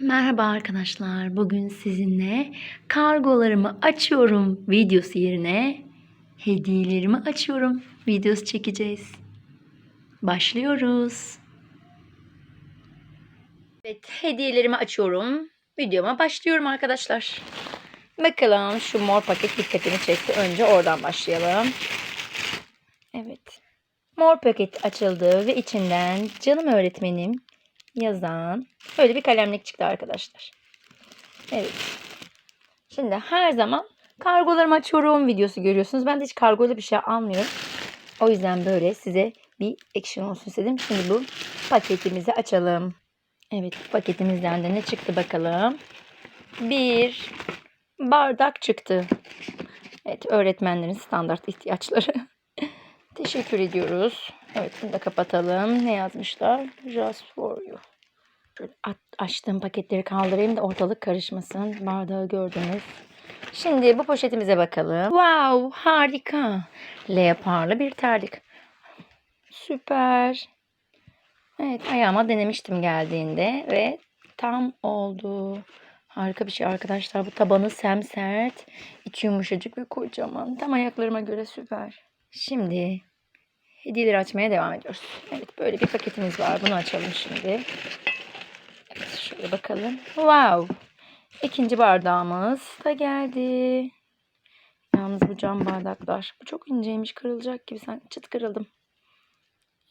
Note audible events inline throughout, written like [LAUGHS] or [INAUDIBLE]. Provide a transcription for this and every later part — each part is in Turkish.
Merhaba arkadaşlar. Bugün sizinle kargolarımı açıyorum videosu yerine hediyelerimi açıyorum videosu çekeceğiz. Başlıyoruz. Evet, hediyelerimi açıyorum. Videoma başlıyorum arkadaşlar. Bakalım şu mor paket dikkatimi çekti. Önce oradan başlayalım. Evet. Mor paket açıldı ve içinden canım öğretmenim yazan böyle bir kalemlik çıktı arkadaşlar. Evet. Şimdi her zaman kargolarımı açıyorum videosu görüyorsunuz. Ben de hiç kargoyla bir şey almıyorum. O yüzden böyle size bir action olsun istedim. Şimdi bu paketimizi açalım. Evet paketimizden de ne çıktı bakalım. Bir bardak çıktı. Evet öğretmenlerin standart ihtiyaçları. [LAUGHS] Teşekkür ediyoruz. Evet bunu da kapatalım. Ne yazmışlar? Just for you. Şöyle açtığım paketleri kaldırayım da ortalık karışmasın. Bardağı gördünüz. Şimdi bu poşetimize bakalım. Wow harika. Leoparlı bir terlik. Süper. Evet ayağıma denemiştim geldiğinde ve tam oldu. Harika bir şey arkadaşlar. Bu tabanı semsert, içi yumuşacık ve kocaman. Tam ayaklarıma göre süper. Şimdi hediyeleri açmaya devam ediyoruz. Evet böyle bir paketimiz var. Bunu açalım şimdi. Evet şöyle bakalım. Wow. İkinci bardağımız da geldi. Yalnız bu cam bardaklar. Bu çok inceymiş. Kırılacak gibi sanki. Çıt kırıldım.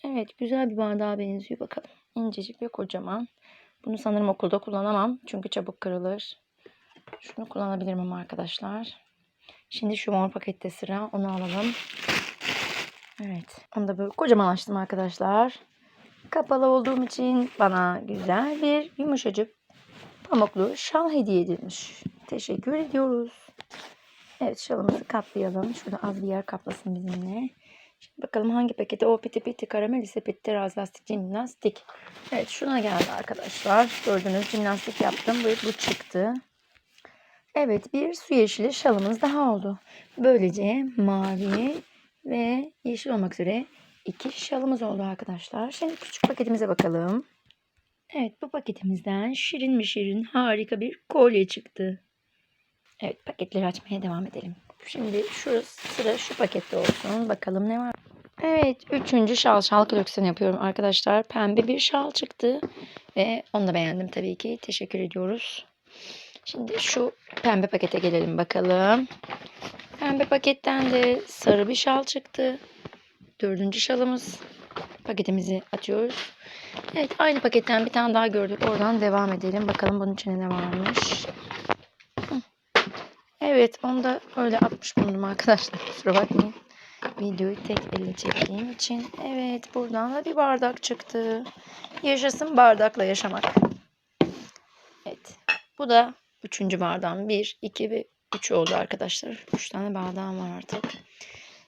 Evet güzel bir bardağa benziyor bakalım. İncecik ve kocaman. Bunu sanırım okulda kullanamam. Çünkü çabuk kırılır. Şunu kullanabilirim ama arkadaşlar. Şimdi şu mor pakette sıra. Onu alalım. Evet. Onu da böyle kocaman açtım arkadaşlar. Kapalı olduğum için bana güzel bir yumuşacık pamuklu şal hediye edilmiş. Teşekkür ediyoruz. Evet şalımızı katlayalım. Şurada az bir yer kaplasın bizimle. Şimdi bakalım hangi paketi? O piti piti karamel ise piti teraz lastik jimnastik. Evet şuna geldi arkadaşlar. Gördüğünüz jimnastik yaptım ve bu çıktı. Evet bir su yeşili şalımız daha oldu. Böylece mavi ve yeşil olmak üzere iki şalımız oldu arkadaşlar. Şimdi küçük paketimize bakalım. Evet bu paketimizden şirin mi şirin harika bir kolye çıktı. Evet paketleri açmaya devam edelim. Şimdi şu sıra şu pakette olsun. Bakalım ne var. Evet üçüncü şal şal koleksiyonu yapıyorum arkadaşlar. Pembe bir şal çıktı. Ve onu da beğendim tabii ki. Teşekkür ediyoruz. Şimdi şu pembe pakete gelelim bakalım. Pembe paketten de sarı bir şal çıktı. Dördüncü şalımız. Paketimizi açıyoruz. Evet aynı paketten bir tane daha gördük. Oradan devam edelim. Bakalım bunun içinde ne varmış. Evet onu da öyle atmış bulundum arkadaşlar. [LAUGHS] Kusura bakmayın. Videoyu tek elle çektiğim için. Evet buradan da bir bardak çıktı. Yaşasın bardakla yaşamak. Evet. Bu da üçüncü bardağım. Bir, iki ve üç oldu arkadaşlar. Üç tane bardağım var artık.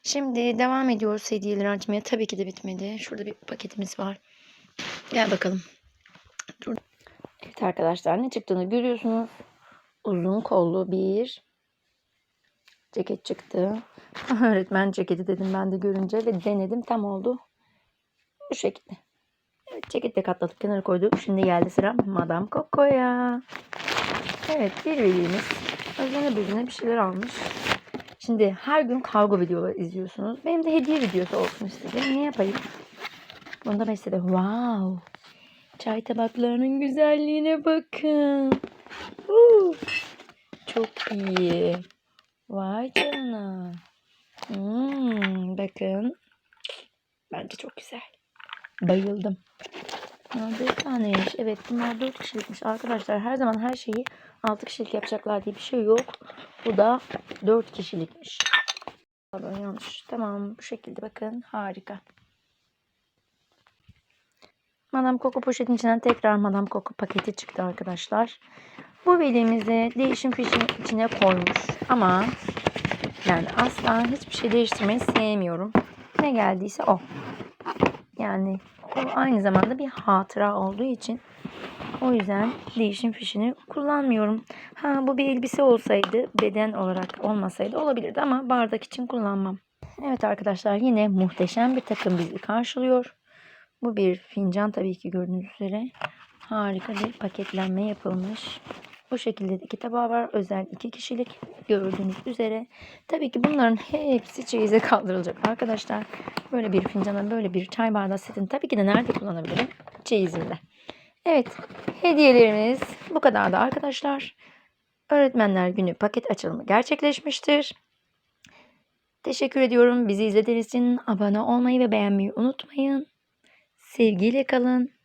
Şimdi devam ediyoruz hediyeleri açmaya. Tabii ki de bitmedi. Şurada bir paketimiz var. Gel bakalım. Dur. Evet arkadaşlar ne çıktığını görüyorsunuz. Uzun kollu bir ceket çıktı. Öğretmen ceketi dedim ben de görünce ve denedim tam oldu. Bu şekilde. Evet ceketi de katladık kenara koyduk. Şimdi geldi sıra Madame Coco'ya. Evet bir velimiz özene bezene bir şeyler almış. Şimdi her gün kargo videoları izliyorsunuz. Benim de hediye videosu olsun istedim. Ne yapayım? Bunda mesela wow. Çay tabaklarının güzelliğine bakın. Huu. Çok iyi. Vay canına. Hmm, bakın. Bence çok güzel. Bayıldım. Bunlar dört taneymiş. Evet bunlar dört kişilikmiş. Arkadaşlar her zaman her şeyi altı kişilik yapacaklar diye bir şey yok. Bu da dört kişilikmiş. Pardon yanlış. Tamam bu şekilde bakın. Harika. Madame Coco poşetin içinden tekrar Madame Coco paketi çıktı arkadaşlar. Bu velimizi değişim fişinin içine koymuş. Ama yani asla hiçbir şey değiştirmeyi sevmiyorum. Ne geldiyse o. Yani o aynı zamanda bir hatıra olduğu için o yüzden değişim fişini kullanmıyorum. Ha bu bir elbise olsaydı beden olarak olmasaydı olabilirdi ama bardak için kullanmam. Evet arkadaşlar yine muhteşem bir takım bizi karşılıyor. Bu bir fincan tabii ki gördüğünüz üzere. Harika bir paketlenme yapılmış. Bu şekilde de iki tabağı var. Özel iki kişilik gördüğünüz üzere. Tabii ki bunların hepsi çeyize kaldırılacak arkadaşlar. Böyle bir fincana böyle bir çay bardağı setini tabii ki de nerede kullanabilirim? Çeyizimde. Evet hediyelerimiz bu kadardı arkadaşlar. Öğretmenler günü paket açılımı gerçekleşmiştir. Teşekkür ediyorum. Bizi izlediğiniz için abone olmayı ve beğenmeyi unutmayın. Sevgiyle kalın.